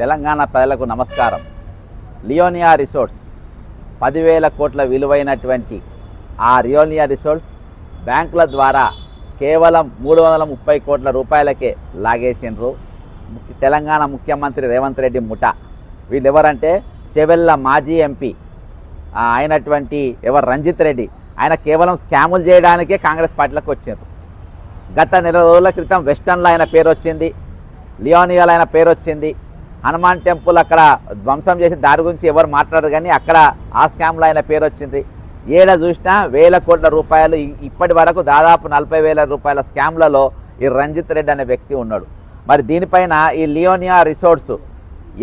తెలంగాణ ప్రజలకు నమస్కారం Leonia resorts పదివేల కోట్ల విలువైనటువంటి ఆ రియోనియా రిసోర్ట్స్ బ్యాంకుల ద్వారా కేవలం మూడు వందల ముప్పై కోట్ల రూపాయలకే లాగేసినారు తెలంగాణ ముఖ్యమంత్రి రేవంత్ రెడ్డి ముఠ ఎవరంటే చెవెళ్ళ మాజీ ఎంపీ అయినటువంటి ఎవరు రంజిత్ రెడ్డి ఆయన కేవలం స్కాములు చేయడానికే కాంగ్రెస్ పార్టీలకు వచ్చారు గత నెల రోజుల క్రితం వెస్టర్న్లో ఆయన పేరు వచ్చింది లియోనియాలో ఆయన పేరు వచ్చింది హనుమాన్ టెంపుల్ అక్కడ ధ్వంసం చేసి దాని గురించి ఎవరు మాట్లాడరు కానీ అక్కడ ఆ స్కామ్లో ఆయన పేరు వచ్చింది ఏడ చూసినా వేల కోట్ల రూపాయలు ఇప్పటి వరకు దాదాపు నలభై వేల రూపాయల స్కామ్లలో ఈ రంజిత్ రెడ్డి అనే వ్యక్తి ఉన్నాడు మరి దీనిపైన ఈ లియోనియా రిసోర్ట్స్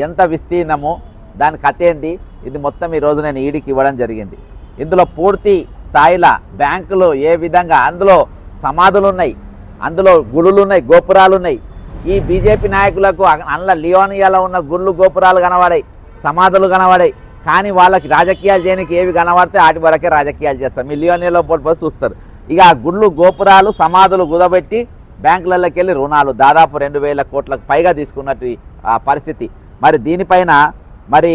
ఎంత విస్తీర్ణము దాని కథ ఏంటి ఇది మొత్తం ఈరోజు నేను ఈడికి ఇవ్వడం జరిగింది ఇందులో పూర్తి స్థాయిల బ్యాంకులు ఏ విధంగా అందులో సమాధులు ఉన్నాయి అందులో గుడులు ఉన్నాయి గోపురాలు ఉన్నాయి ఈ బీజేపీ నాయకులకు అందులో లియోనియాలో ఉన్న గుళ్ళు గోపురాలు కనబడాయి సమాధులు కనబడాయి కానీ వాళ్ళకి రాజకీయాలు చేయడానికి ఏవి కనబడితే వాటి వరకే రాజకీయాలు చేస్తాం ఈ లియోనియాలో పోటీ చూస్తారు ఇక ఆ గుళ్ళు గోపురాలు సమాధులు కుదబెట్టి బ్యాంకులలోకి వెళ్ళి రుణాలు దాదాపు రెండు వేల కోట్లకు పైగా తీసుకున్నట్టు ఆ పరిస్థితి మరి దీనిపైన మరి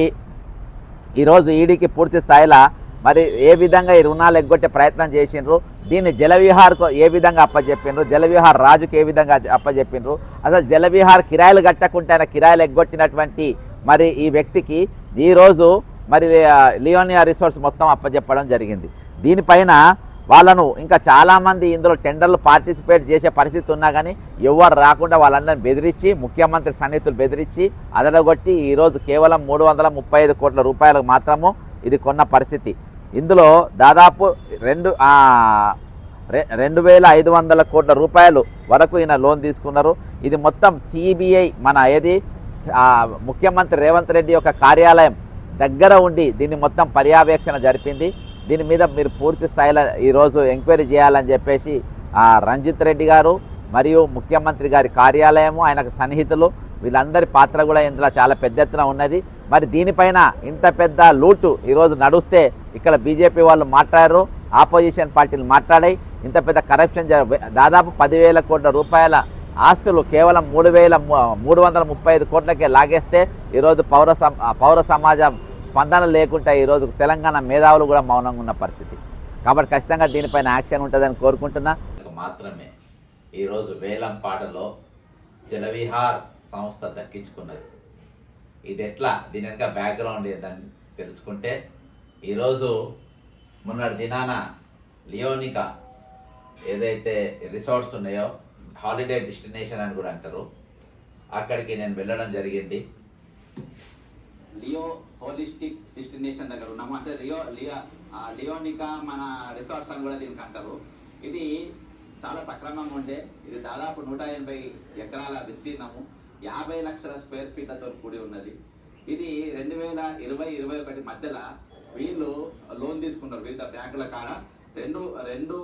ఈరోజు ఈడీకి పూర్తి స్థాయిలో మరి ఏ విధంగా ఈ రుణాలు ఎగ్గొట్టే ప్రయత్నం చేసిండ్రు దీన్ని జలవిహార్కు ఏ విధంగా అప్పచెప్పిండ్రు జలవిహార్ రాజుకు ఏ విధంగా అప్పచెప్పిండ్రు అసలు జలవిహార్ కిరాయిలు కట్టకుండా ఆయన కిరాయిలు ఎగ్గొట్టినటువంటి మరి ఈ వ్యక్తికి ఈరోజు మరి లియోనియా రిసోర్స్ మొత్తం అప్పచెప్పడం జరిగింది దీనిపైన వాళ్ళను ఇంకా చాలామంది ఇందులో టెండర్లు పార్టిసిపేట్ చేసే పరిస్థితి ఉన్నా కానీ ఎవరు రాకుండా వాళ్ళందరిని బెదిరించి ముఖ్యమంత్రి సన్నిహితులు బెదిరించి అదలగొట్టి ఈరోజు కేవలం మూడు వందల ముప్పై ఐదు కోట్ల రూపాయలకు మాత్రము ఇది కొన్న పరిస్థితి ఇందులో దాదాపు రెండు రెండు వేల ఐదు వందల కోట్ల రూపాయలు వరకు ఈయన లోన్ తీసుకున్నారు ఇది మొత్తం సిబిఐ మన ఏది ముఖ్యమంత్రి రేవంత్ రెడ్డి యొక్క కార్యాలయం దగ్గర ఉండి దీన్ని మొత్తం పర్యవేక్షణ జరిపింది దీని మీద మీరు పూర్తి స్థాయిలో ఈరోజు ఎంక్వైరీ చేయాలని చెప్పేసి రంజిత్ రెడ్డి గారు మరియు ముఖ్యమంత్రి గారి కార్యాలయము ఆయనకు సన్నిహితులు వీళ్ళందరి పాత్ర కూడా ఇందులో చాలా పెద్ద ఎత్తున ఉన్నది మరి దీనిపైన ఇంత పెద్ద లూటు ఈరోజు నడుస్తే ఇక్కడ బీజేపీ వాళ్ళు మాట్లాడరు ఆపోజిషన్ పార్టీలు మాట్లాడాయి ఇంత పెద్ద కరప్షన్ దాదాపు పదివేల కోట్ల రూపాయల ఆస్తులు కేవలం మూడు వేల మూడు వందల ముప్పై ఐదు కోట్లకే లాగేస్తే ఈరోజు పౌర పౌర సమాజం స్పందన లేకుండా ఈరోజు తెలంగాణ మేధావులు కూడా మౌనంగా ఉన్న పరిస్థితి కాబట్టి ఖచ్చితంగా దీనిపైన యాక్షన్ ఉంటుందని కోరుకుంటున్నా మాత్రమే ఈరోజు పాటలో జలవిహార్ సంస్థ దక్కించుకున్నది ఇది ఎట్లా దీని యొక్క బ్యాక్గ్రౌండ్ ఏదని తెలుసుకుంటే ఈరోజు మొన్నటి దినాన లియోనికా ఏదైతే రిసార్ట్స్ ఉన్నాయో హాలిడే డెస్టినేషన్ అని కూడా అంటారు అక్కడికి నేను వెళ్ళడం జరిగింది లియో హోలిస్టిక్ డెస్టినేషన్ దగ్గర ఉన్నాము అంటే లియో లియో లియోనికా మన రిసార్ట్స్ అని కూడా దీనికి అంటారు ఇది చాలా సక్రమంగా ఉండే ఇది దాదాపు నూట ఎనభై ఎకరాల విస్తీర్ణము యాభై లక్షల స్క్వేర్ ఫీట్లతో కూడి ఉన్నది ఇది రెండు వేల ఇరవై ఇరవై ఒకటి మధ్యలో వీళ్ళు లోన్ తీసుకున్నారు వివిధ బ్యాంకుల కాడ రెండు రెండు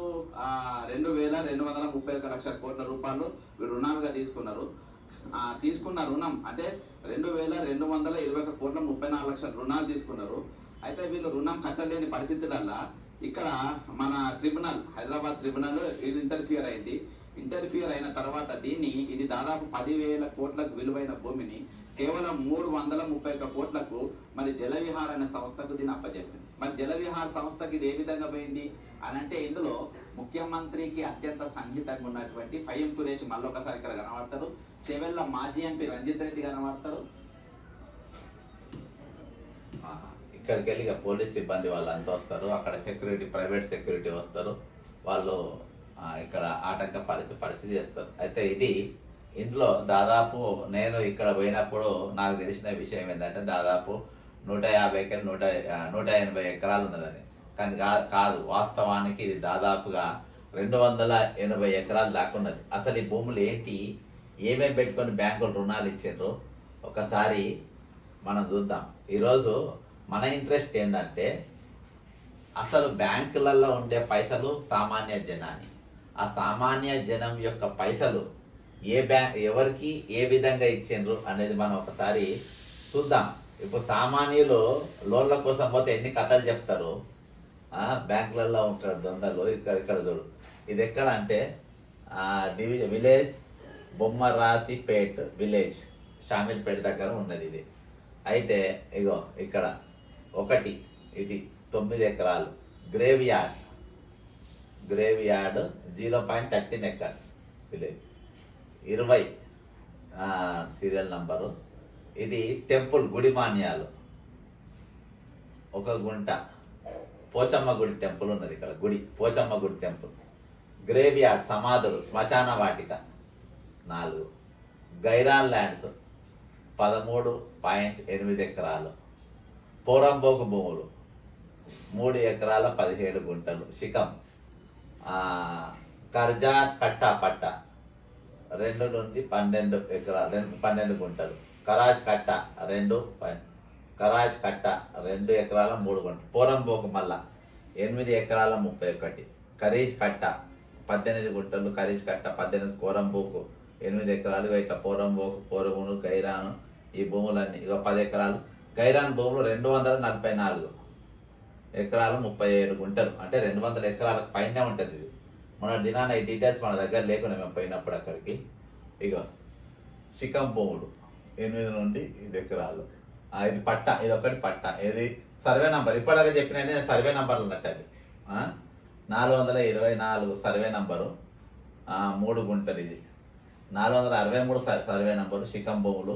రెండు వేల రెండు వందల ముప్పై ఒక లక్షల కోట్ల రూపాయలు రుణాలుగా తీసుకున్నారు తీసుకున్న రుణం అంటే రెండు వేల రెండు వందల ఇరవై ఒక కోట్ల ముప్పై నాలుగు లక్షల రుణాలు తీసుకున్నారు అయితే వీళ్ళు రుణం కట్టలేని పరిస్థితులల్లా ఇక్కడ మన ట్రిబ్యునల్ హైదరాబాద్ ట్రిబ్యునల్ ఇది ఇంటర్ఫియర్ అయింది ఇంటర్ఫియర్ అయిన తర్వాత దీన్ని ఇది దాదాపు పదివేల కోట్లకు విలువైన భూమిని కేవలం మూడు వందల ముప్పై ఒక్క కోట్లకు మరి జలవిహార్ అనే సంస్థకు దీన్ని అప్పజెప్పింది మరి జలవిహార్ సంస్థకి ఇది ఏ విధంగా పోయింది అని అంటే ఇందులో ముఖ్యమంత్రికి అత్యంత సన్నిహితంగా ఉన్నటువంటి పైఎం సురేష్ మళ్ళొకసారి ఇక్కడ కనబడతారు చెవెల్ల మాజీ ఎంపీ రంజిత్ రెడ్డి కనబడతారు ఇక్కడికి వెళ్ళి ఇక పోలీస్ సిబ్బంది వాళ్ళు అంతా వస్తారు అక్కడ సెక్యూరిటీ ప్రైవేట్ సెక్యూరిటీ వస్తారు వాళ్ళు ఇక్కడ ఆటంక పరిస్థితి పరిస్థితి చేస్తారు అయితే ఇది ఇంట్లో దాదాపు నేను ఇక్కడ పోయినప్పుడు నాకు తెలిసిన విషయం ఏంటంటే దాదాపు నూట యాభై ఎకరాలు నూట నూట ఎనభై ఎకరాలు ఉన్నదని కానీ కాదు వాస్తవానికి ఇది దాదాపుగా రెండు వందల ఎనభై ఎకరాలు దాకా ఉన్నది అసలు ఈ భూములు ఏంటి ఏమేమి పెట్టుకొని బ్యాంకులు రుణాలు ఇచ్చారు ఒకసారి మనం చూద్దాం ఈరోజు మన ఇంట్రెస్ట్ ఏంటంటే అసలు బ్యాంకులలో ఉండే పైసలు సామాన్య జనాన్ని ఆ సామాన్య జనం యొక్క పైసలు ఏ బ్యాంక్ ఎవరికి ఏ విధంగా ఇచ్చిండ్రు అనేది మనం ఒకసారి చూద్దాం ఇప్పుడు సామాన్యులు లోన్ల కోసం పోతే ఎన్ని కథలు చెప్తారు బ్యాంకులలో ఉంటారు దొందలు ఇక్కడ ఇక్కడ చూడు ఇది ఎక్కడ అంటే DV village Bommarasipet village Shamilpet దగ్గర ఉన్నది ఇది అయితే ఇగో ఇక్కడ ఒకటి ఇది తొమ్మిది ఎకరాలు grave yard grave yard zero point thirteen acres village ఇరవై సీరియల్ నంబరు ఇది టెంపుల్ గుడి మాన్యాలు ఒక గుంట పోచమ్మ గుడి టెంపుల్ ఉన్నది ఇక్కడ గుడి పోచమ్మ గుడి టెంపుల్ గ్రేవ్ యార్డ్ సమాధులు శ్మశాన వాటిక నాలుగు గైరాన్ ల్యాండ్స్ పదమూడు పాయింట్ ఎనిమిది ఎకరాలు పోరంబోకు భూములు మూడు ఎకరాల పదిహేడు గుంటలు శిఖం కర్జా కట్టా పట్ట రెండు నుండి పన్నెండు ఎకరాలు పన్నెండు గుంటలు కరాజ్ కట్ట రెండు కరాజ్ కట్ట రెండు ఎకరాల మూడు గుంటలు పోరంబోకు మళ్ళా ఎనిమిది ఎకరాల ముప్పై ఒకటి ఖరీజ్ కట్ట పద్దెనిమిది గుంటలు ఖరీజ్ కట్ట పద్దెనిమిది కోరంబోకు ఎనిమిది ఎకరాలు ఇట్లా పోరంబోకు పోరగును గైరాను ఈ భూములన్నీ ఇక పది ఎకరాలు గైరాన్ భూములు రెండు వందల నలభై నాలుగు ఎకరాలు ముప్పై ఏడు గుంటలు అంటే రెండు వందల ఎకరాలకు పైన ఉంటుంది మన దినాన ఈ డీటెయిల్స్ మన దగ్గర లేకుండా మేము పోయినప్పుడు అక్కడికి ఇక చికం ఎనిమిది నుండి ఇది ఎకరాలు ఇది పట్ట ఇది ఒకటి పట్ట ఇది సర్వే నంబర్ ఇప్పటిదాకా చెప్పిన సర్వే నెంబర్లు ఉన్నట్టు అది నాలుగు వందల ఇరవై నాలుగు సర్వే నంబరు మూడు గుంటలు ఇది నాలుగు వందల అరవై మూడు సర్వే నంబరు చికం భూములు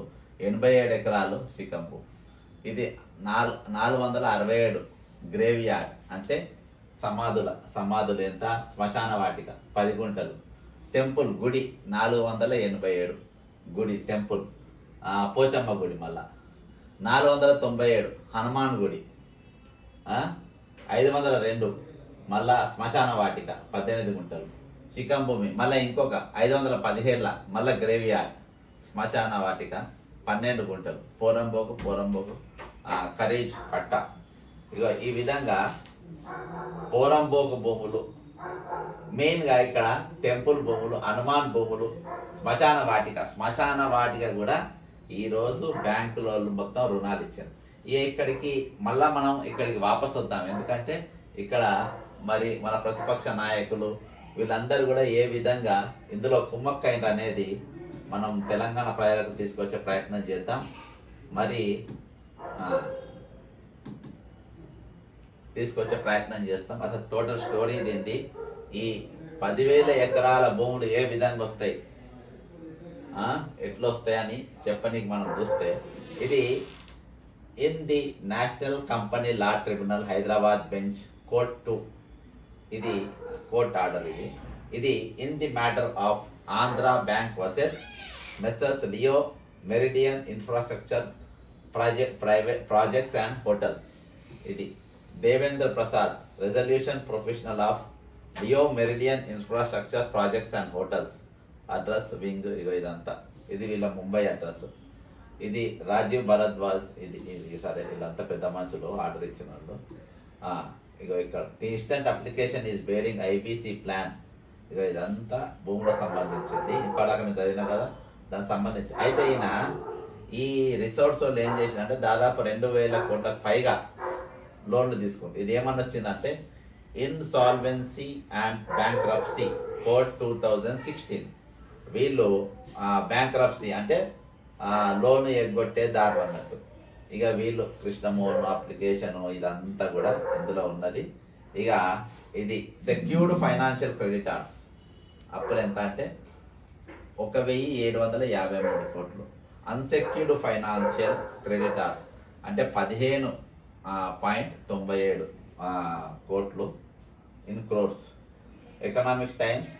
ఎనభై ఏడు ఎకరాలు చికం ఇది నాలుగు నాలుగు వందల అరవై ఏడు గ్రేవ్ యార్డ్ అంటే సమాధుల సమాధులు ఎంత శ్మశాన వాటిక పది గుంటలు టెంపుల్ గుడి నాలుగు వందల ఎనభై ఏడు గుడి టెంపుల్ పోచమ్మ గుడి మళ్ళా నాలుగు వందల తొంభై ఏడు హనుమాన్ గుడి ఐదు వందల రెండు మళ్ళా శ్మశాన వాటిక పద్దెనిమిది గుంటలు చికెన్ భూమి మళ్ళీ ఇంకొక ఐదు వందల పదిహేళ్ళ మళ్ళీ గ్రేవియార్డ్ శ్మశాన వాటిక పన్నెండు గుంటలు పోరంబోకు పోరంబోకు కరీజ్ పట్ట ఇగో ఈ విధంగా భోగ భూములు మెయిన్గా ఇక్కడ టెంపుల్ భూములు హనుమాన్ భూములు శ్మశాన వాటిక శ్మశాన వాటిక కూడా ఈరోజు బ్యాంకులో మొత్తం రుణాలు ఇచ్చారు ఇక్కడికి మళ్ళా మనం ఇక్కడికి వాపస్ వద్దాం ఎందుకంటే ఇక్కడ మరి మన ప్రతిపక్ష నాయకులు వీళ్ళందరూ కూడా ఏ విధంగా ఇందులో కుమ్మక్కైంది అనేది మనం తెలంగాణ ప్రజలకు తీసుకొచ్చే ప్రయత్నం చేద్దాం మరి తీసుకొచ్చే ప్రయత్నం చేస్తాం అసలు టోటల్ స్టోరీ ఏంటి ఈ పదివేల ఎకరాల భూములు ఏ విధంగా వస్తాయి ఎట్లా వస్తాయని చెప్పనీకి మనం చూస్తే ఇది in the national company law tribunal Hyderabad bench court to ఇది కోర్ట్ ఆర్డర్ ఇది ఇది in the matter of Andhra bank versus Messrs Leo Meridian infrastructure project private projects and hotels ఇది Devendra Prasad resolution professional of Leo Meridian infrastructure projects and hotels address wing ఇగో ఇదంతా ఇది వీళ్ళ Mumbai address ఇది రాజీవ్ భరద్వాజ్ ఇది ఇది సరే వీళ్ళంతా పెద్ద మనుషులు ఆర్డర్ ఇచ్చిన వాళ్ళు ఇగో ఇక్కడ the instant application is bearing IBC plan ఇక ఇదంతా భూములకు సంబంధించింది ఇప్పటిదాకా మీరు చదివినా కదా దానికి సంబంధించి అయితే ఈయన ఈ రిసార్ట్స్ వాళ్ళు ఏం అంటే దాదాపు రెండు వేల కోట్లకు పైగా లోన్లు తీసుకుంది ఇది ఏమని వచ్చిందంటే insolvency and bankruptcy court two thousand sixteen వీళ్ళు బ్యాంక్రప్సీ అంటే లోన్ ఎగ్గొట్టే దారు అన్నట్టు ఇక వీళ్ళు కృష్ణమోహన్ అప్లికేషను ఇదంతా కూడా ఇందులో ఉన్నది ఇక ఇది సెక్యూర్డ్ ఫైనాన్షియల్ క్రెడిటార్స్ అప్పులు ఎంత అంటే ఒక వెయ్యి ఏడు వందల యాభై మూడు కోట్లు అన్సెక్యూర్డ్ ఫైనాన్షియల్ క్రెడిటార్స్ అంటే పదిహేను పాయింట్ తొంభై ఏడు కోట్లు in crores economics times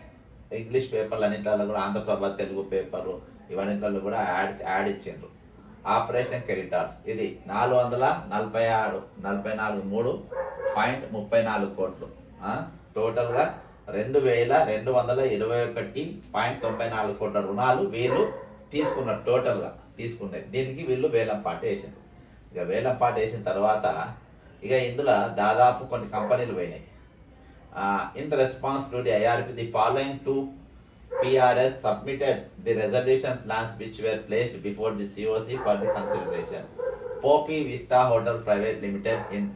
English పేపర్లు అన్నింటిలో కూడా ఆంధ్రప్రభ తెలుగు పేపర్లు ఇవన్నింటిలో కూడా యాడ్ యాడ్ ఇచ్చిండ్రు ఆపరేషన్ కెరిటార్స్ ఇది నాలుగు వందల నలభై ఆరు నలభై నాలుగు మూడు పాయింట్ ముప్పై నాలుగు కోట్లు టోటల్గా రెండు వేల రెండు వందల ఇరవై ఒకటి పాయింట్ తొంభై నాలుగు కోట్ల రుణాలు వీళ్ళు తీసుకున్నారు టోటల్గా తీసుకున్నారు దీనికి వీళ్ళు వేలం పాట వేసారు ఇక వేలంపాట వేసిన తర్వాత ఇక ఇందులో దాదాపు కొన్ని కంపెనీలు పోయినాయి in the response to the IRP the following two PRS submitted the reservation plans which were placed before the COC for the consideration Popi Vista hotel private limited in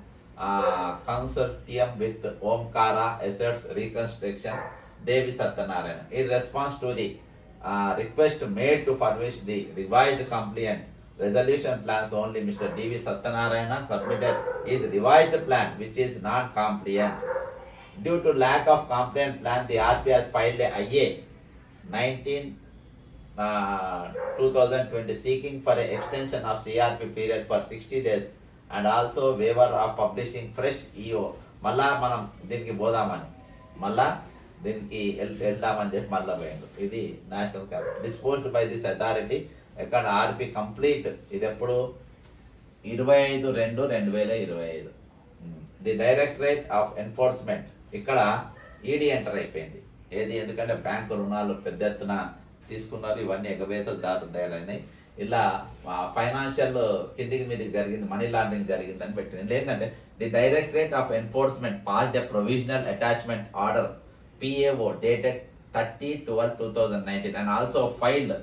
consortium with Omkara assets reconstruction Devi Satyanarayana in response to the request made to furnish the revised compliant resolution plans only Mr DV Satyanarayana submitted is revised plan which is not compliant due to lack of compliant plan the RPs file అయ్యే nineteen two thousand twenty seeking for extension of CRP period for sixty days and also waiver of publishing fresh EO మళ్ళా మనం దీనికి పోదామని మళ్ళా దీనికి వెళ్దామని చెప్పి మళ్ళీ పోయిండు ఇది national cab disposed by this authority ఎక్కడ ఆర్పి కంప్లీట్ ఇది ఎప్పుడు ఇరవై ఐదు రెండు రెండు వేల ఇరవై ఐదు ది డైరెక్టరేట్ ఆఫ్ ఎన్ఫోర్స్మెంట్ ఇక్కడ ఈడీ e ఎంటర్ అయిపోయింది ఏది ఎందుకంటే బ్యాంకు రుణాలు పెద్ద ఎత్తున తీసుకున్నారు ఇవన్నీ ఎగవేతలు దారుదయాలైనాయి ఇలా ఫైనాన్షియల్ కిందికి మీదకి జరిగింది మనీ లాండరింగ్ జరిగింది అని పెట్టింది ఏంటంటే the directorate of enforcement pass the provisional attachment order PAO dated thirty twelve two thousand nineteen and also filed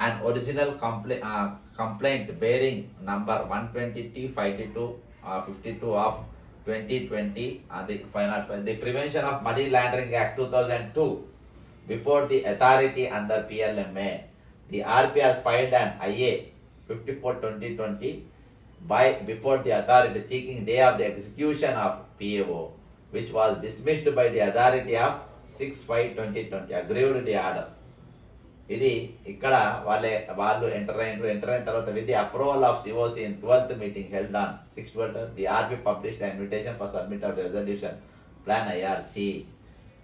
an original uh, complaint bearing number 120 52 uh, 52 of 2020 and uh, the final the prevention of money laundering act 2002 before the authority under PLMA the RP has filed an IA 54 2020 by before the authority seeking day of the execution of PAO which was dismissed by the authority of 6 5 2020 aggrieved the order ఇది ఇక్కడ వాళ్ళే వాళ్ళు enter అయినారు enter అయిన తర్వాత with the approval of COC in twelfth meeting held on six twelfth the RB published invitation for submit of resolution plan IRC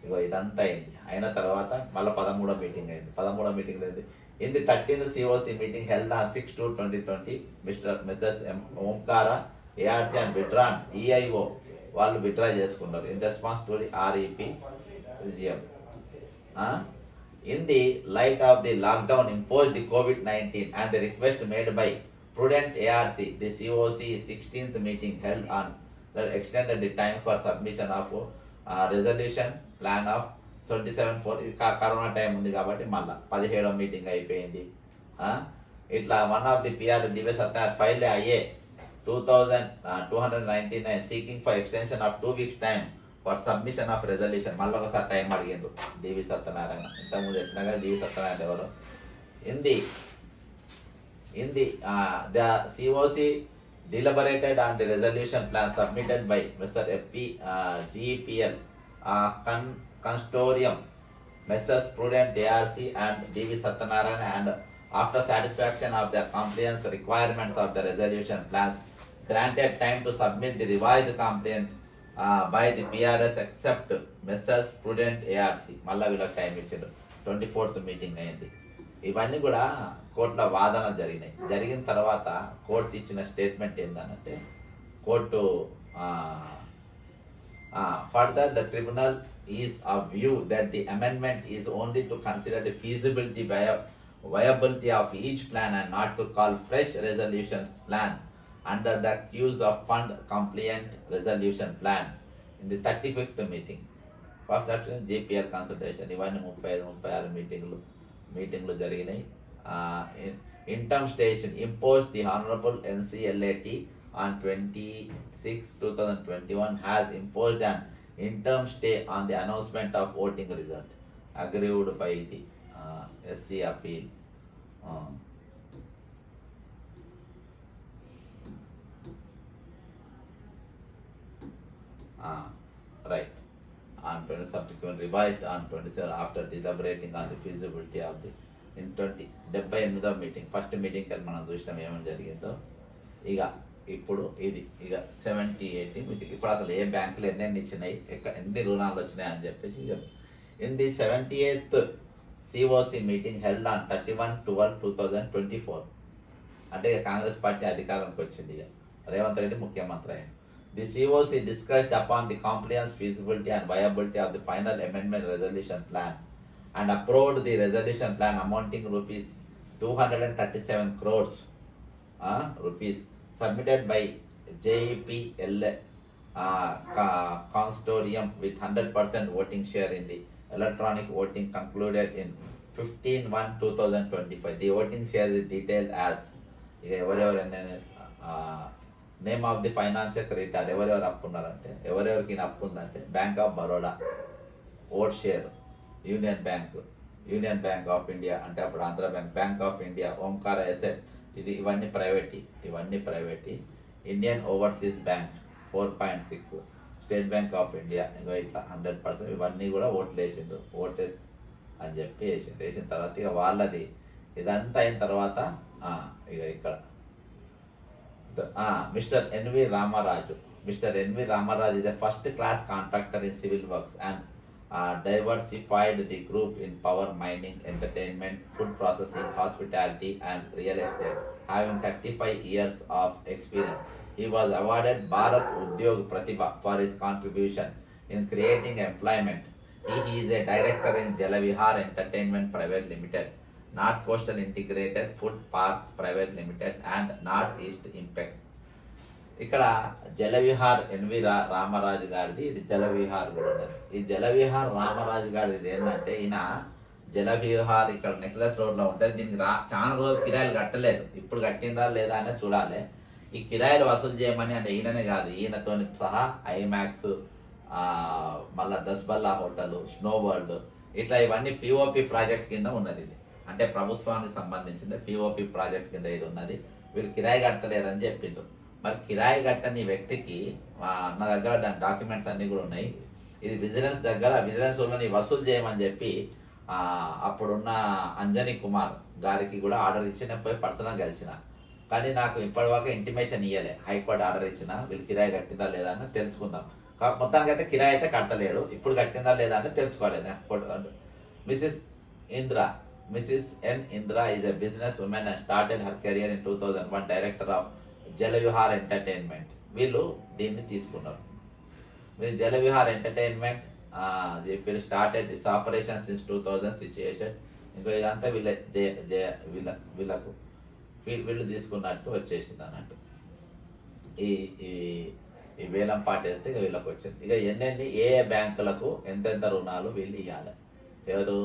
ఇగో ఇదంతా అయింది అయిన తర్వాత మళ్ళీ పదమూడో మీటింగ్ అయింది పదమూడో మీటింగ్ అయింది in the thirteenth COC meeting held on six two twenty twenty Mr Mrs Omkara ARC and withdrawn EIO వాళ్ళు విత్డ్రా చేసుకున్నారు in response to REP GM in the light of the lockdown imposed the COVID-19 and the request made by Prudent ARC, the COC 16th meeting held on extended the time for submission of uh, resolution plan of twenty seven four corona time ఉంది కాబట్టి మళ్ళీ పదిహేడో meeting అయిపోయింది ఇట్లా one of the PR device అటార్ file అయ్యే two thousand two hundred ninety nine seeking for extension of two weeks time for submission of resolution మళ్ళీ ఒకసారి time అడిగిండు దేవి సత్యనారాయణ ఇంతకుముందు ముందు కదా దేవి సత్యనారాయణ ఎవరు ఏంది ఏంది the COC deliberated on the resolution plan submitted by Mr FP GPL con consortium Messrs prudent DRC and DV Satyanarayana and after satisfaction of the compliance requirements of the resolution plans granted time to submit the revised compliance by the BRS except Messrs Prudent ARC మళ్ళీ వీళ్ళకి time ఇచ్చారు twenty fourth meeting అయింది ఇవన్నీ కూడా కోర్టులో వాదన జరిగినాయి జరిగిన తర్వాత కోర్టు ఇచ్చిన స్టేట్మెంట్ ఏంటంటే court further the tribunal is a view that the amendment is only to consider the feasibility viability of each plan and not to call fresh resolutions plan under the cues of fund compliant resolution plan in the 35th meeting. First option is GPR consultation. Even 35-36 meeting meeting uh, in, in interim station imposed the honorable NCLAT on 26-2021 has imposed an interim stay on the announcement of voting result agreed by the ah, SC appeal. Um, right on twenty subsequent revised on twenty seven after deliberating on the feasibility of the in twenty డెబ్బై ఎనిమిదో meeting first meeting కానీ మనం చూసినాం ఏమని జరిగిందో ఇక ఇప్పుడు ఇది ఇక సెవెంటీ ఎయిటీ మీటింగ్ ఇప్పుడు అసలు ఏ బ్యాంకులు ఎన్నెన్ని ఇచ్చినాయి ఎక్కడ ఎన్ని రుణాలు వచ్చినాయి అని చెప్పేసి in the seventy eighth COC meeting held on thirty one twelve two thousand twenty four అంటే కాంగ్రెస్ పార్టీ అధికారంకి వచ్చింది ఇక రేవంత్ రెడ్డి ముఖ్యమంత్రి అయ్యాడు The COC discussed upon the compliance, feasibility and viability of the final amendment resolution plan and approved the resolution plan amounting rupees 237 crores uh, rupees submitted by JPL uh, consortium with 100% voting share in the electronic voting concluded in 15 1 2025 the voting share is detailed as uh, name of the financial creditor ఎవరెవరు అప్పు ఉన్నారంటే ఎవరెవరికి అప్పు ఉందంటే bank of Baroda vote share union bank union bank of India అంటే అప్పుడు Andhra bank bank of India Omkara asset ఇది ఇవన్నీ ప్రైవేట్ ఇవన్నీ private Indian overseas bank four point six state bank of India ఇంకా ఇట్లా హండ్రెడ్ పర్సెంట్ ఇవన్నీ కూడా ఓట్లు వేసిండ్రు ఓట్ అని చెప్పి వేసిండు వేసిన తర్వాత ఇక వాళ్ళది ఇదంతా అయిన తర్వాత ఇక ఇక్కడ Mr. N.V. Ramaraju. Mr. N.V. Ramaraju is a first-class contractor in civil works and diversified the group in power, mining, entertainment, food processing, hospitality and real estate. Having 35 years of experience, he was awarded Bharat Udyog Pratibha for his contribution in creating employment. He is a director in Jalavihar Entertainment Private Limited. North coastal integrated food park private limited and north east impact ఇక్కడ Jalavihar N V రా రామరాజు గారిది ఇది జలవిహార్ కూడా ఈ జలవిహార్ రామరాజు గారిది ఇది ఏంటంటే ఈయన జలవిహార్ ఇక్కడ నెక్లెస్ రోడ్లో ఉంటే దీనికి రా చాలా రోజులు కిరాయిలు కట్టలేదు ఇప్పుడు కట్టినరా లేదా అనేది చూడాలి ఈ కిరాయిలు వసూలు చేయమని అంటే ఈయననే కాదు ఈయనతో సహా ఐమాక్స్ మళ్ళీ దస్బల్లా హోటల్ స్నో వరల్డ్ ఇట్లా ఇవన్నీ పిఓపి ప్రాజెక్ట్ కింద ఉన్నది ఇది అంటే ప్రభుత్వానికి సంబంధించింది పిఓపి ప్రాజెక్ట్ కింద ఇది ఉన్నది వీళ్ళు కిరాయి కట్టలేరని చెప్పిండ్రు మరి కిరాయి కట్టని వ్యక్తికి నా దగ్గర దాని డాక్యుమెంట్స్ అన్నీ కూడా ఉన్నాయి ఇది విజిలెన్స్ దగ్గర విజిలెన్స్ వాళ్ళని వసూలు చేయమని చెప్పి అప్పుడున్న అంజని కుమార్ గారికి కూడా ఆర్డర్ ఇచ్చి నేను పోయి పర్సనల్ గెలిచిన కానీ నాకు ఇప్పటివరకు ఇంటిమేషన్ ఇవ్వలే హైకోర్టు ఆర్డర్ ఇచ్చిన వీళ్ళు కిరాయి కట్టిందా లేదా అని తెలుసుకుందాం మొత్తానికి అయితే కిరాయి అయితే కట్టలేడు ఇప్పుడు కట్టిందా లేదా అని తెలుసుకోవాలి Mrs Indra N Indra Mrs. N. Business woman a businesswoman and started her career in 2001 director of Jalavihar entertainment వీళ్ళు దీన్ని తీసుకున్నారు మీరు జలవిహార్ ఎంటర్టైన్మెంట్ వీళ్ళు started this operation since two thousand situation ఇంకో ఇదంతా వీళ్ళ జయ జయ వీళ్ళ వీళ్ళకు వీళ్ళు తీసుకున్నట్టు వచ్చేసింది అన్నట్టు ఈ ఈ ఈ వేలం పాటేస్తే ఇక వీళ్ళకి వచ్చింది ఇక ఎన్ని ఏ ఏ బ్యాంకులకు ఎంతెంత రుణాలు వీళ్ళు ఇవ్వాలి ఎవరు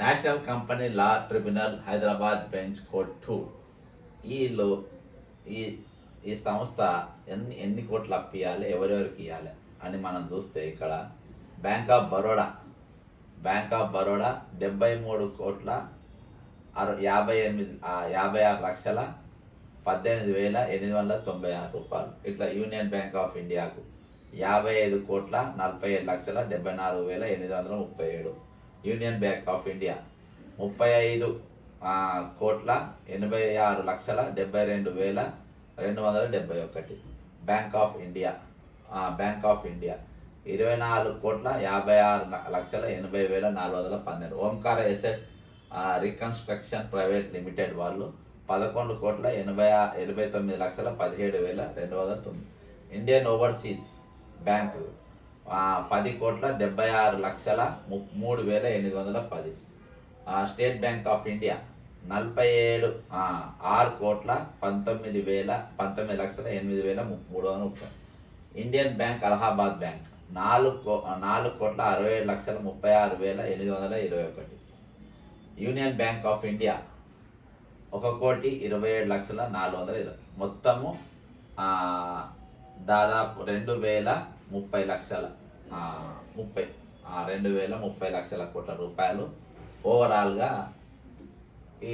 national company law tribunal Hyderabad bench court to ఈలో ఈ ఈ సంస్థ ఎన్ని ఎన్ని కోట్లు అప్పియాలి ఎవరెవరికి ఇవ్వాలి అని మనం చూస్తే ఇక్కడ bank of Baroda bank of Baroda డెబ్బై మూడు కోట్ల అరవై యాభై ఎనిమిది యాభై ఆరు లక్షల పద్దెనిమిది వేల ఎనిమిది వందల తొంభై ఆరు రూపాయలు ఇట్లా యూనియన్ బ్యాంక్ ఆఫ్ ఇండియాకు యాభై ఐదు కోట్ల నలభై ఏడు లక్షల డెబ్బై నాలుగు వేల ఎనిమిది వందల ముప్పై ఏడు యూనియన్ బ్యాంక్ ఆఫ్ ఇండియా ముప్పై ఐదు కోట్ల ఎనభై ఆరు లక్షల డెబ్బై రెండు వేల రెండు వందల డెబ్బై ఒకటి bank of India bank of India ఇరవై నాలుగు కోట్ల యాభై ఆరు లక్షల ఎనభై వేల నాలుగు వందల పన్నెండు Omkara asset reconstruction private limited వాళ్ళు పదకొండు కోట్ల ఎనభై ఎనభై తొమ్మిది లక్షల పదిహేడు వేల రెండు వందల తొమ్మిది ఇండియన్ ఓవర్సీస్ బ్యాంకు పది కోట్ల డెబ్బై ఆరు లక్షల మూడు వేల ఎనిమిది వందల పది స్టేట్ బ్యాంక్ ఆఫ్ ఇండియా నలభై ఏడు ఆరు కోట్ల పంతొమ్మిది వేల పంతొమ్మిది లక్షల ఎనిమిది వేల మూడు వందల ముప్పై ఇండియన్ బ్యాంక్ అలహాబాద్ బ్యాంక్ నాలుగు కో నాలుగు కోట్ల అరవై ఏడు లక్షల ముప్పై ఆరు వేల ఎనిమిది వందల ఇరవై ఒకటి యూనియన్ బ్యాంక్ ఆఫ్ ఇండియా ఒక కోటి ఇరవై ఏడు లక్షల నాలుగు వందల ఇరవై మొత్తము దాదాపు రెండు వేల ముప్పై లక్షల ముప్పై రెండు వేల ముప్పై లక్షల కోట్ల రూపాయలు ఓవరాల్గా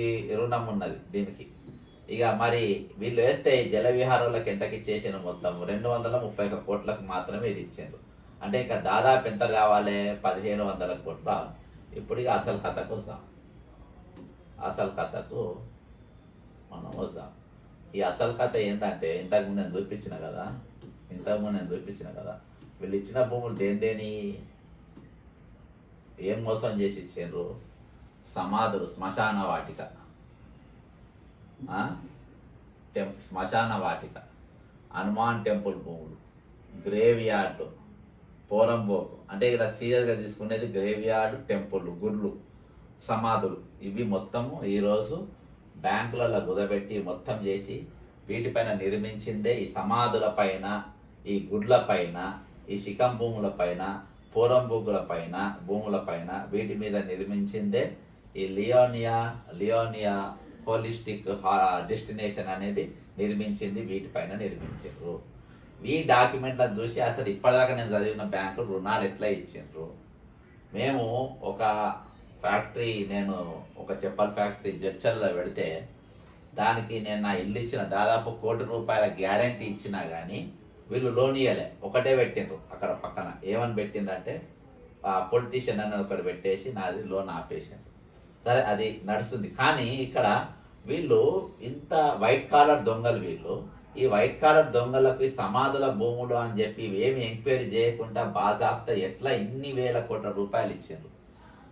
ఈ రుణం ఉన్నది దీనికి ఇక మరి వీళ్ళు వేస్తే జలవిహారంలకు ఎంతకి చేసిన మొత్తం రెండు వందల ముప్పై ఒక కోట్లకు మాత్రమే ఇది ఇచ్చిండ్రు అంటే ఇంకా దాదాపు ఎంత కావాలి పదిహేను వందల కోట్ల ఇప్పుడు ఇక అసలు కథకు వస్తాం అసలు కథకు మనం వస్తాం ఈ అసలు కథ ఏంటంటే ఇంతకుముందు నేను చూపించిన కదా ఇంతకుముందు నేను చూపించిన కదా వీళ్ళు ఇచ్చిన భూములు దేని ఏం మోసం చేసి ఇచ్చారు సమాధులు శ్మశాన వాటిక టెంప్ శ్మశాన వాటిక హనుమాన్ టెంపుల్ భూములు గ్రేవ్ యార్డు పోరంబోకు అంటే ఇక్కడ సీరియస్గా తీసుకునేది గ్రేవ్ యార్డ్ టెంపుల్ గుళ్ళు సమాధులు ఇవి మొత్తము ఈరోజు బ్యాంకులలో గుదబెట్టి మొత్తం చేసి వీటిపైన నిర్మించిందే ఈ సమాధుల పైన ఈ గుడ్ల పైన ఈ శిఖం భూములపైన పూరం భూముల భూములపైన వీటి మీద నిర్మించిందే ఈ లియోనియా లియోనియా హోలిస్టిక్ డెస్టినేషన్ అనేది నిర్మించింది వీటిపైన నిర్మించారు ఈ డాక్యుమెంట్ల చూసి అసలు ఇప్పటిదాకా నేను చదివిన బ్యాంకు రుణాలు ఎట్లా ఇచ్చిండ్రు మేము ఒక ఫ్యాక్టరీ నేను ఒక చెప్పల ఫ్యాక్టరీ జడ్చర్లో పెడితే దానికి నేను నా ఇల్లు ఇచ్చిన దాదాపు కోటి రూపాయల గ్యారంటీ ఇచ్చినా కానీ వీళ్ళు లోన్ ఇవ్వలే ఒకటే పెట్టిండ్రు అక్కడ పక్కన ఏమని పెట్టిందంటే ఆ పొలిటీషియన్ అని ఒకటి పెట్టేసి నాది లోన్ ఆపేసిండ్రు సరే అది నడుస్తుంది కానీ ఇక్కడ వీళ్ళు ఇంత వైట్ కాలర్ దొంగలు వీళ్ళు ఈ వైట్ కాలర్ దొంగలకు సమాధుల భూములు అని చెప్పి ఏమి ఎంక్వైరీ చేయకుండా బాజాప్త ఎట్లా ఇన్ని వేల కోట్ల రూపాయలు ఇచ్చారు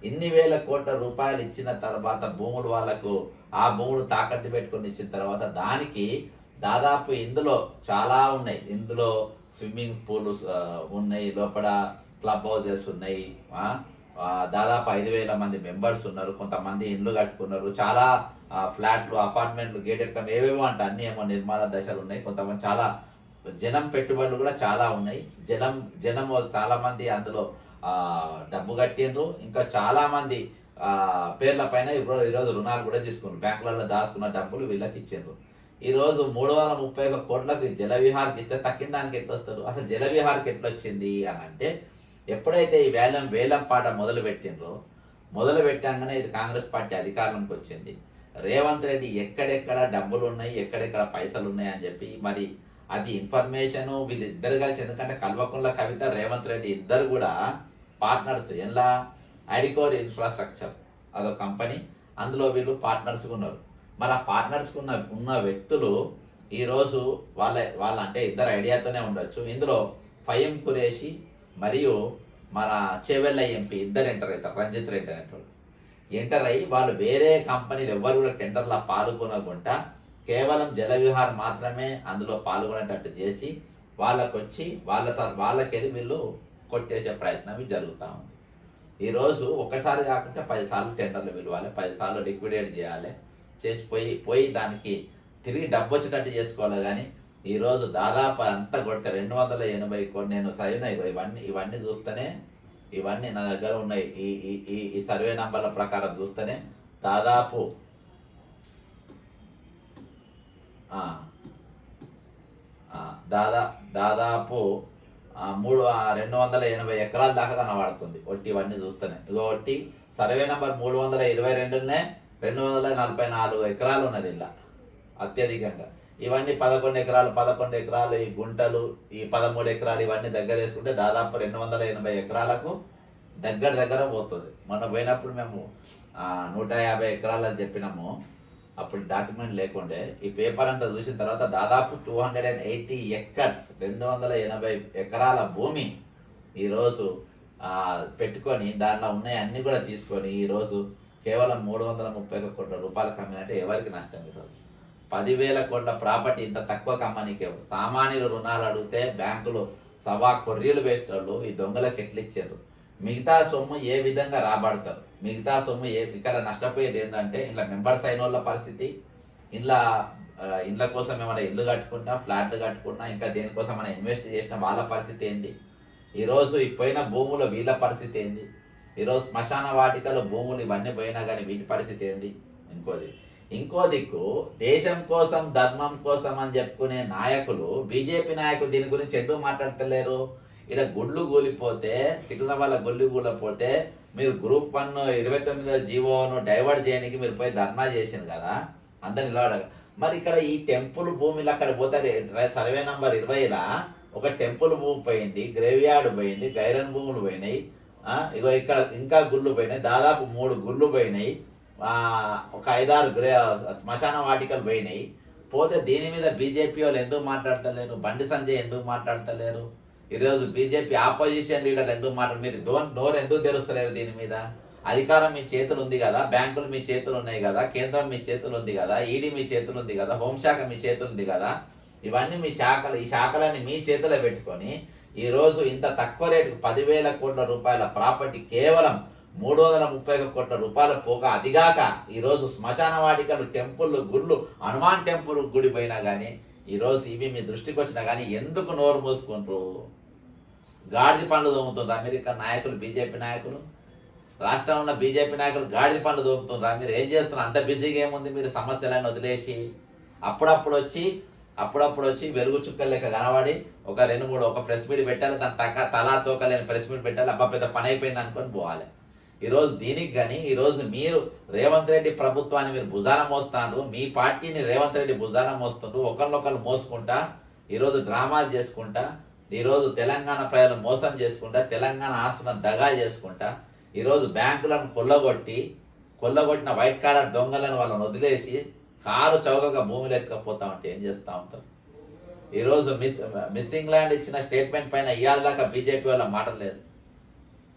ఇన్ని వేల కోట్ల రూపాయలు ఇచ్చిన తర్వాత భూములు వాళ్ళకు ఆ భూములు తాకట్టు పెట్టుకుని ఇచ్చిన తర్వాత దానికి దాదాపు ఇందులో చాలా ఉన్నాయి ఇందులో స్విమ్మింగ్ పూల్ ఉన్నాయి లోపల క్లబ్ హౌజెస్ ఉన్నాయి దాదాపు ఐదు వేల మంది మెంబర్స్ ఉన్నారు కొంతమంది ఇండ్లు కట్టుకున్నారు చాలా ఫ్లాట్లు అపార్ట్మెంట్లు గేటెడ్ కమ్ ఏవేవో అంట అన్ని ఏమో నిర్మాణ దశలు ఉన్నాయి కొంతమంది చాలా జనం పెట్టుబడులు కూడా చాలా ఉన్నాయి జనం జనం చాలా మంది అందులో డబ్బు కట్టిండ్రు ఇంకా చాలా మంది పేర్ల పైన ఇప్పుడు ఈరోజు రుణాలు కూడా తీసుకున్నారు బ్యాంకులలో దాచుకున్న డబ్బులు వీళ్ళకి ఇచ్చిండ్రు ఈరోజు మూడు వందల ముప్పై ఒక కోట్లకు జలవిహార్కి ఇస్తే తక్కిన దానికి ఎట్లా వస్తారు అసలు జలవిహార్కి ఎట్లా వచ్చింది అని అంటే ఎప్పుడైతే ఈ వేలం వేలం పాట మొదలు పెట్టినరో మొదలు పెట్టాగానే ఇది కాంగ్రెస్ పార్టీ అధికారంలోకి వచ్చింది రేవంత్ రెడ్డి ఎక్కడెక్కడ డబ్బులు ఉన్నాయి ఎక్కడెక్కడ పైసలు ఉన్నాయి అని చెప్పి మరి అది ఇన్ఫర్మేషన్ వీళ్ళిద్దరు కలిసి ఎందుకంటే కల్వకుంట్ల కవిత రేవంత్ రెడ్డి ఇద్దరు కూడా పార్ట్నర్స్ ఎలా అడికోర్ ఇన్ఫ్రాస్ట్రక్చర్ అదొక కంపెనీ అందులో వీళ్ళు పార్ట్నర్స్గా ఉన్నారు మరి ఆ ఉన్న ఉన్న వ్యక్తులు ఈరోజు వాళ్ళ వాళ్ళ అంటే ఇద్దరు ఐడియాతోనే ఉండొచ్చు ఇందులో ఫయం కురేషి మరియు మన చెవెల్ల ఎంపీ ఇద్దరు ఎంటర్ అవుతారు రంజిత్ రెడ్డి అనేటోళ్ళు ఎంటర్ అయ్యి వాళ్ళు వేరే కంపెనీలు ఎవ్వరు కూడా టెండర్లో పాల్గొనకుండా కేవలం జల మాత్రమే అందులో పాల్గొనేటట్టు చేసి వాళ్ళకు వచ్చి వాళ్ళ వాళ్ళకెళ్ళి వీళ్ళు కొట్టేసే ప్రయత్నం జరుగుతూ ఉంది ఈరోజు ఒకసారి కాకుండా పదిసార్లు టెండర్లు పిలవాలి పదిసార్లు లిక్విడేట్ చేయాలి చేసిపోయి పోయి దానికి తిరిగి డబ్బు వచ్చినట్టు చేసుకోవాలి కానీ ఈరోజు దాదాపు అంతా కొడితే రెండు వందల ఎనభై కొన్ని నేను సరైన ఇవన్నీ ఇవన్నీ చూస్తేనే ఇవన్నీ నా దగ్గర ఉన్నాయి ఈ ఈ ఈ సర్వే నంబర్ల ప్రకారం చూస్తేనే దాదాపు దాదా దాదాపు మూడు రెండు వందల ఎనభై ఎకరాల దాకా కనబడుతుంది ఒట్టి ఇవన్నీ చూస్తేనే ఇగో ఒట్టి సర్వే నంబర్ మూడు వందల ఇరవై రెండునే రెండు వందల నలభై నాలుగు ఎకరాలు ఉన్నది ఇలా అత్యధికంగా ఇవన్నీ పదకొండు ఎకరాలు పదకొండు ఎకరాలు ఈ గుంటలు ఈ పదమూడు ఎకరాలు ఇవన్నీ దగ్గర వేసుకుంటే దాదాపు రెండు వందల ఎనభై ఎకరాలకు దగ్గర దగ్గర పోతుంది మొన్న పోయినప్పుడు మేము నూట యాభై ఎకరాలు అని చెప్పినాము అప్పుడు డాక్యుమెంట్ లేకుండే ఈ పేపర్ అంతా చూసిన తర్వాత దాదాపు two hundred and eighty acres రెండు వందల ఎనభై ఎకరాల భూమి ఈరోజు పెట్టుకొని దానిలో ఉన్నాయన్నీ కూడా తీసుకొని ఈరోజు కేవలం మూడు వందల ముప్పై ఒక్క కోట్ల రూపాయలకు అమ్మినంటే ఎవరికి నష్టం ఈరోజు పదివేల కోట్ల ప్రాపర్టీ ఇంత తక్కువ కమ్మనికే సామాన్యులు రుణాలు అడిగితే బ్యాంకులు సవా కొర్రీలు వేసేటోళ్ళు ఈ దొంగలకు ఎట్లిచ్చారు మిగతా సొమ్ము ఏ విధంగా రాబడతారు మిగతా సొమ్ము ఏ ఇక్కడ నష్టపోయేది ఏంటంటే ఇంట్లో మెంబర్స్ అయిన వాళ్ళ పరిస్థితి ఇంట్లో ఇండ్ల కోసం ఏమైనా ఇల్లు కట్టుకున్నా ఫ్లాట్లు కట్టుకున్నా ఇంకా దేనికోసం మనం ఇన్వెస్ట్ చేసిన వాళ్ళ పరిస్థితి ఏంటి ఈరోజు పోయిన భూముల వీళ్ళ పరిస్థితి ఏంది ఈరోజు శ్మశాన వాటికలో భూములు ఇవన్నీ పోయినా కానీ వీటి పరిస్థితి ఏంటి ఇంకోది ఇంకో దిక్కు దేశం కోసం ధర్మం కోసం అని చెప్పుకునే నాయకులు బీజేపీ నాయకులు దీని గురించి ఎందుకు మాట్లాడతలేరు ఇక్కడ గుడ్లు కూలిపోతే సికింద్రాబాద్లో గుళ్ళు కూలిపోతే మీరు గ్రూప్ వన్ ఇరవై తొమ్మిదో జీవోను డైవర్ట్ చేయడానికి మీరు పోయి ధర్నా చేసింది కదా అందరు నిలబడ మరి ఇక్కడ ఈ టెంపుల్ భూమిలో అక్కడ పోతారు సర్వే నంబర్ ఇరవైలా ఒక టెంపుల్ భూమి పోయింది గ్రేవ్యార్డ్ పోయింది గైరన్ భూములు పోయినాయి ఇగో ఇక్కడ ఇంకా గుళ్ళు పోయినాయి దాదాపు మూడు గుళ్ళు పోయినాయి ఒక ఐదారు గ్రే శ్మశాన వాటికలు పోయినాయి పోతే దీని మీద బీజేపీ వాళ్ళు ఎందుకు మాట్లాడతలేరు బండి సంజయ్ ఎందుకు మాట్లాడతలేరు ఈరోజు బీజేపీ ఆపోజిషన్ లీడర్ ఎందుకు మాట్లాడు మీరు డోన్ డోర్ ఎందుకు తెరుస్తలేరు దీని మీద అధికారం మీ చేతులు ఉంది కదా బ్యాంకులు మీ చేతులు ఉన్నాయి కదా కేంద్రం మీ చేతులు ఉంది కదా ఈడీ మీ చేతులు ఉంది కదా హోంశాఖ మీ చేతులు ఉంది కదా ఇవన్నీ మీ శాఖలు ఈ శాఖలన్నీ మీ చేతిలో పెట్టుకొని ఈరోజు ఇంత తక్కువ రేటుకు పదివేల కోట్ల రూపాయల ప్రాపర్టీ కేవలం మూడు వందల ముప్పై ఒక కోట్ల రూపాయలు పోక అదిగాక ఈరోజు శ్మశాన వాటికలు టెంపుల్ గుళ్ళు హనుమాన్ టెంపుల్ గుడి పోయినా కానీ ఈరోజు ఇవి మీ దృష్టికి వచ్చినా కానీ ఎందుకు నోరు మూసుకుంటారు గాడిద పండ్లు దోముతుంది అమెరికా నాయకులు బీజేపీ నాయకులు రాష్ట్రంలో ఉన్న బీజేపీ నాయకులు గాడిద పండ్లు దోముతుండ్రా మీరు ఏం చేస్తున్నారు అంత బిజీగా ఏముంది మీరు సమస్యలన్నీ వదిలేసి అప్పుడప్పుడు వచ్చి అప్పుడప్పుడు వచ్చి వెలుగు చుక్కలు లెక్క కనబడి ఒక రెండు మూడు ఒక ప్రెస్ మీట్ పెట్టాలి దాని తక్క తలా తోక లేని ప్రెస్ మీట్ పెట్టాలి అబ్బా పెద్ద పని అయిపోయింది అనుకొని పోవాలి ఈరోజు దీనికి కానీ ఈరోజు మీరు రేవంత్ రెడ్డి ప్రభుత్వాన్ని మీరు భుజాన మోస్తున్నారు మీ పార్టీని రేవంత్ రెడ్డి భుజాన మోస్తుండ్రు ఒకరినొకరు మోసుకుంటా ఈరోజు డ్రామాలు చేసుకుంటా ఈరోజు తెలంగాణ ప్రజలు మోసం చేసుకుంటా తెలంగాణ ఆస్తులను దగా చేసుకుంటా ఈరోజు బ్యాంకులను కొల్లగొట్టి కొల్లగొట్టిన వైట్ కాలర్ దొంగలను వాళ్ళని వదిలేసి కారు చౌకగా భూమి లేకపోతా ఉంటే ఏం చేస్తా ఉంటారు ఈరోజు మిస్ మిస్సింగ్ ల్యాండ్ ఇచ్చిన స్టేట్మెంట్ పైన దాకా బీజేపీ వాళ్ళ మాట లేదు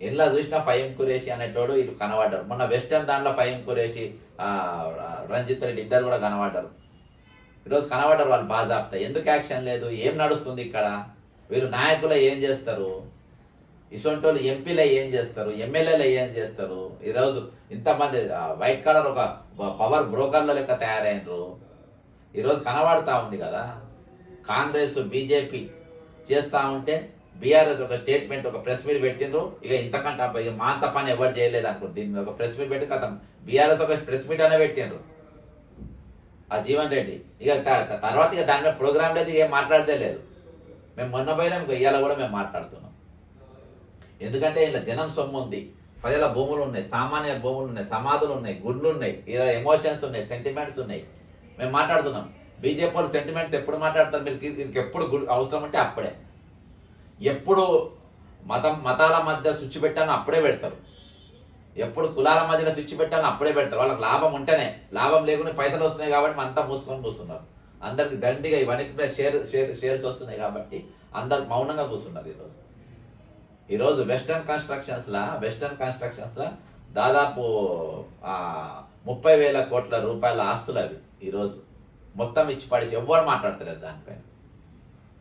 ఇలా చూసిన ఫైమ్ కురేషి అనేటోడు ఇటు కనబడ్డారు మొన్న వెస్టర్న్ దాంట్లో ఫైమ్ కురేషి రంజిత్ రెడ్డి ఇద్దరు కూడా కనబడ్డారు ఈరోజు కనబడ్డారు వాళ్ళు బాజాబ్తా ఎందుకు యాక్షన్ లేదు ఏం నడుస్తుంది ఇక్కడ వీళ్ళు నాయకులు ఏం చేస్తారు ఇసువంటి వాళ్ళు ఎంపీలు ఏం చేస్తారు ఎమ్మెల్యేలు ఏం చేస్తారు ఈరోజు ఇంతమంది వైట్ కలర్ ఒక పవర్ బ్రోకర్ల లెక్క తయారైనరు ఈరోజు కనబడతా ఉంది కదా కాంగ్రెస్ బీజేపీ చేస్తూ ఉంటే బీఆర్ఎస్ ఒక స్టేట్మెంట్ ఒక ప్రెస్ మీట్ పెట్టినరు ఇక ఇంతకంటే ఇక మా అంత పని ఎవరు చేయలేదు అనుకుంటు దీన్ని ఒక ప్రెస్ మీట్ పెట్టి కదా బీఆర్ఎస్ ఒక ప్రెస్ మీట్ అనే పెట్టినరు ఆ జీవన్ రెడ్డి ఇక తర్వాత ఇక దాని మీద ప్రోగ్రామ్ లేదు ఏం లేదు మేము మొన్న పోయినా ఇక ఇవాళ కూడా మేము మాట్లాడుతున్నాం ఎందుకంటే ఇలా జనం సొమ్ము ఉంది ప్రజల భూములు ఉన్నాయి సామాన్య భూములు ఉన్నాయి సమాధులు ఉన్నాయి గుళ్ళు ఉన్నాయి ఇలా ఎమోషన్స్ ఉన్నాయి సెంటిమెంట్స్ ఉన్నాయి మేము మాట్లాడుతున్నాం బీజేపీ వాళ్ళు సెంటిమెంట్స్ ఎప్పుడు మాట్లాడతారు మీరు ఎప్పుడు అవసరం అంటే అప్పుడే ఎప్పుడు మతం మతాల మధ్య స్విచ్ పెట్టాను అప్పుడే పెడతారు ఎప్పుడు కులాల మధ్యలో స్విచ్ పెట్టాను అప్పుడే పెడతారు వాళ్ళకి లాభం ఉంటేనే లాభం లేకుండా పైసలు వస్తున్నాయి కాబట్టి అంతా మూసుకొని కూర్చున్నారు అందరికి దండిగా ఇవన్నీ షేర్ షేర్ షేర్స్ వస్తున్నాయి కాబట్టి అందరు మౌనంగా కూర్చున్నారు ఈరోజు ఈరోజు వెస్టర్న్ కన్స్ట్రక్షన్స్లా వెస్టర్న్ కన్స్ట్రక్షన్స్లా దాదాపు ముప్పై వేల కోట్ల రూపాయల ఆస్తులు అవి ఈరోజు మొత్తం ఇచ్చి పడేసి ఎవ్వరు మాట్లాడతలేదు దానిపైన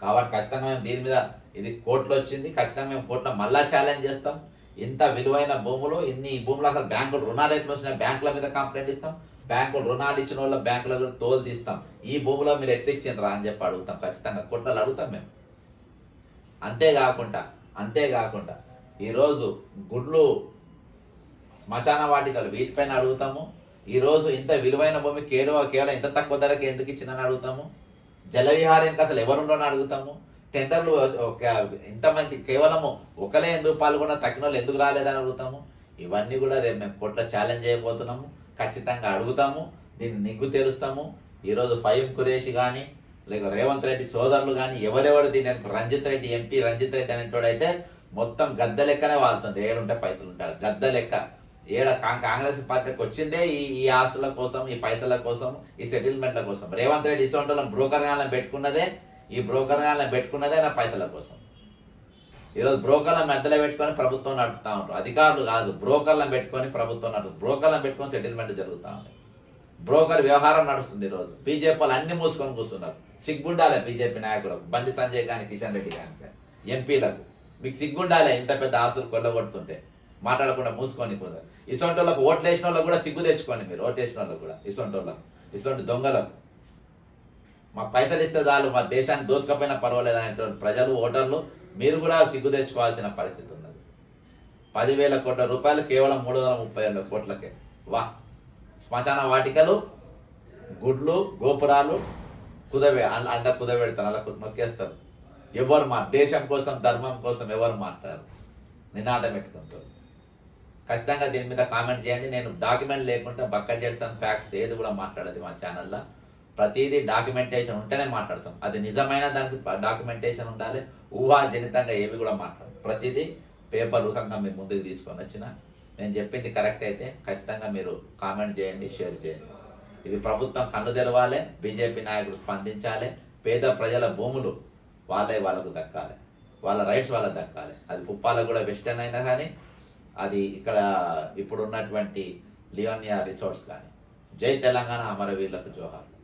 కాబట్టి ఖచ్చితంగా మేము దీని మీద ఇది కోట్లు వచ్చింది ఖచ్చితంగా మేము కోట్లో మళ్ళా ఛాలెంజ్ చేస్తాం ఇంత విలువైన భూములు ఇన్ని భూములు అసలు బ్యాంకులు రుణాలు ఎట్లు వచ్చిన బ్యాంకుల మీద కంప్లైంట్ ఇస్తాం బ్యాంకులు రుణాలు ఇచ్చిన వాళ్ళ బ్యాంకులలో తోలు తీస్తాం ఈ భూములో మీరు ఎట్లా ఇచ్చిండ్రా అని చెప్పి అడుగుతాం ఖచ్చితంగా కోట్లలో అడుగుతాం మేము అంతేకాకుండా అంతేకాకుండా ఈరోజు గుడ్లు శ్మశాన వాటికలు వీటిపైన అడుగుతాము ఈరోజు ఇంత విలువైన భూమి కేవలం కేవలం ఇంత తక్కువ ధరకి ఎందుకు ఇచ్చిందని అడుగుతాము జలవిహారానికి అసలు ఎవరుండోని అడుగుతాము టెండర్లు ఇంతమంది కేవలము ఒకలే ఎందుకు పాల్గొన్న తక్కిన వాళ్ళు ఎందుకు రాలేదని అడుగుతాము ఇవన్నీ కూడా రేపు మేము పొట్ట ఛాలెంజ్ చేయబోతున్నాము ఖచ్చితంగా అడుగుతాము దీన్ని నిగ్గు తెలుస్తాము ఈరోజు ఫైవ్ కురేషి కానీ లేక రేవంత్ రెడ్డి సోదరులు కానీ ఎవరెవరు దీని రంజిత్ రెడ్డి ఎంపీ రంజిత్ రెడ్డి అనేటోడైతే మొత్తం గద్ద లెక్కనే వాళ్తుంది ఏడుంటే పైతులు ఉంటాడు గద్ద లెక్క ఏడ కాంగ్రెస్ పార్టీకి వచ్చిందే ఈ ఈ ఆస్తుల కోసం ఈ పైతల కోసం ఈ సెటిల్మెంట్ల కోసం రేవంత్ రెడ్డి ఇసోంటోళ్ళని బ్రోకర్ గాలను పెట్టుకున్నదే ఈ బ్రోకర్ గాలను పెట్టుకున్నదే నా పైసల కోసం ఈరోజు బ్రోకర్లను మెద్దలు పెట్టుకొని ప్రభుత్వం నడుపుతా ఉంటారు అధికారులు కాదు బ్రోకర్లను పెట్టుకొని ప్రభుత్వం నడుపు బ్రోకర్లను పెట్టుకొని సెటిల్మెంట్ జరుగుతూ ఉంటాయి బ్రోకర్ వ్యవహారం నడుస్తుంది ఈరోజు వాళ్ళు అన్ని మూసుకొని కూర్చున్నారు సిగ్గుండాలే బీజేపీ నాయకులకు బండి సంజయ్ కానీ కిషన్ రెడ్డి కానీ ఎంపీలకు మీకు సిగ్గుండాలే ఇంత పెద్ద ఆస్తులు కొల్లగొడుతుంటే మాట్లాడకుండా మూసుకొని కుదరదు ఇసొంటి వాళ్ళకు ఓట్లు వేసిన వాళ్ళకు కూడా సిగ్గు తెచ్చుకోండి మీరు ఓట్లు వేసిన వాళ్ళకు కూడా ఇసొంటి వాళ్ళకు ఇసొంటి దొంగలకు మా పైసలు ఇస్తే చాలు మా దేశాన్ని దోసుకపోయినా పర్వాలేదు అనేటువంటి ప్రజలు ఓటర్లు మీరు కూడా సిగ్గు తెచ్చుకోవాల్సిన పరిస్థితి ఉన్నది పదివేల కోట్ల రూపాయలు కేవలం మూడు వందల ముప్పై కోట్లకే వాహ్ శ్మశాన వాటికలు గుడ్లు గోపురాలు కుదవే అంతా కుదవెడతారు అలా నొక్కేస్తారు ఎవరు మా దేశం కోసం ధర్మం కోసం ఎవరు మాట్లాడరు నినాదం పెట్టుకుంటారు ఖచ్చితంగా దీని మీద కామెంట్ చేయండి నేను డాక్యుమెంట్ లేకుండా బక్క చేస్తాను ఫ్యాక్ట్స్ ఏది కూడా మాట్లాడదు మా ఛానల్లో ప్రతిదీ డాక్యుమెంటేషన్ ఉంటేనే మాట్లాడతాం అది నిజమైన దానికి డాక్యుమెంటేషన్ ఉండాలి ఊహాజనితంగా ఏవి కూడా మాట్లాడదు ప్రతిదీ పేపర్ రూపంగా మేము ముందుకు తీసుకొని వచ్చిన నేను చెప్పింది కరెక్ట్ అయితే ఖచ్చితంగా మీరు కామెంట్ చేయండి షేర్ చేయండి ఇది ప్రభుత్వం కన్ను తెరవాలి బీజేపీ నాయకుడు స్పందించాలి పేద ప్రజల భూములు వాళ్ళే వాళ్ళకు దక్కాలి వాళ్ళ రైట్స్ వాళ్ళకి దక్కాలి అది కుప్పాలకు కూడా వెస్టర్న్ అయినా కానీ అది ఇక్కడ ఇప్పుడు ఉన్నటువంటి లియోనియా రిసార్ట్స్ కానీ జై తెలంగాణ అమరవీర్లకు జోహార్లు